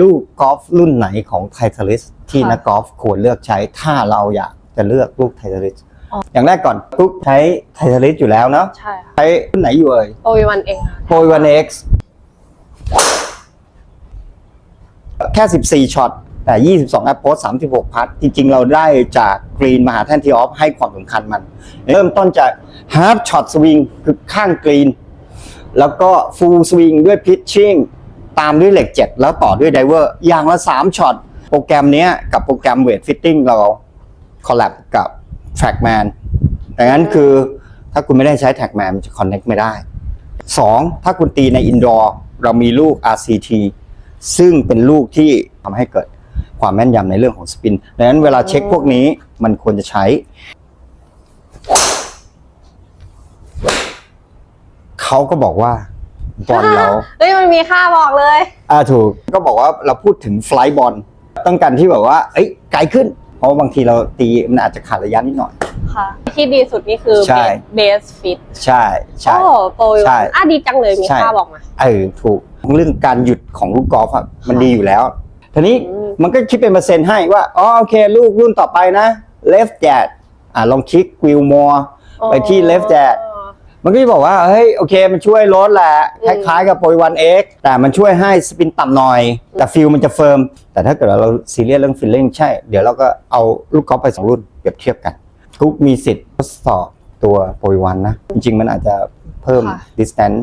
ลูกกอล์ฟรุ่นไหนของไทเทลิสที่ค่ะนักกอล์ฟควรเลือกใช้ถ้าเราอยากจะเลือกลูกไทเทลิสอ๋อออย่างแรกก่อนทุกใช้ไทเทลิสอยู่แล้วเนาะใช่ค่ะใช้รุ่นไหนอยู่เอ่ยโอวีวันเองค่ะโปรวันเอ็กซ์แค่ 14 ช็อต แต่ 22 แอปโพส36 พัทจริง ๆ เราได้จากกรีนมหาแท่นทีออฟให้ความสำคัญมัน เริ่มต้นจากฮาร์ s ช็อตสวิงคือข้างกรีน แล้วก็ฟูลสวิงด้วยพิชชิ่ง ตามด้วยเหล็ก 7 แล้วต่อด้วยไดเวอร์อย่างละ3ช็อตโปรแกรมเนี้ยกับโปรแกรมเวทฟิตติ้งเราคอลแลบกับ Trackman ดังนั้นคือถ้าคุณไม่ได้ใช้ Trackman มันจะ Connect ไม่ได้ 2. ถ้าคุณตีในอินดอร์เรามีลูก RCT ซึ่งเป็นลูกที่ทำให้เกิดความแม่นยำในเรื่องของสปินดังนั้นเวลาเช็คพวกนี้มันควรจะใช้ เขาก็บอกว่า บอลเราเฮ้ยมันมีค่าบอกเลย อ่าถูกก็บอกว่าเราพูดถึงไฟล์บอลต้องการที่แบบว่า เอ้ยไกลขึ้น เพราะว่าบางทีเราตีมันอาจจะขาดระยะนิดหน่อย ค่ะ ที่ดีสุดนี่คือใช่ เบสฟิตใช่ใช่ โอ้โปรวีใช่วันอะดีจังเลยมีใช่ค่าบอกมา เออถูกเรื่องการหยุดของลูกกอล์ฟอะมันดีอยู่แล้วทีนี้อืม มันก็คิดเป็นเปอร์เซ็นต์ให้ว่าอ๋อโอเค ลูกรุ่นต่อไปนะ left jab อ่าลองคลิกวิวมัวไปที่ left jab มันก็จะบอกว่าเฮ้ยโอเคมันช่วยลดแหละอืคมล้ายๆกับโปรวันเอ็กแต่มันช่วยให้สปินต่ำหน่อย แต่ฟิลมันจะเฟิร์ม แต่ถ้าเกิดเราซีเรียสเรื่องฟิลลิ่งใช่ เดี๋ยวเราก็เอาลูกกอล์ฟไปสองรุ่นเปรียบเทียบกัน ทุกมีสิทธิ์ทดสอบตัวโปรวันนะ จริงๆมันอาจจะเพิ่มค่ะ distance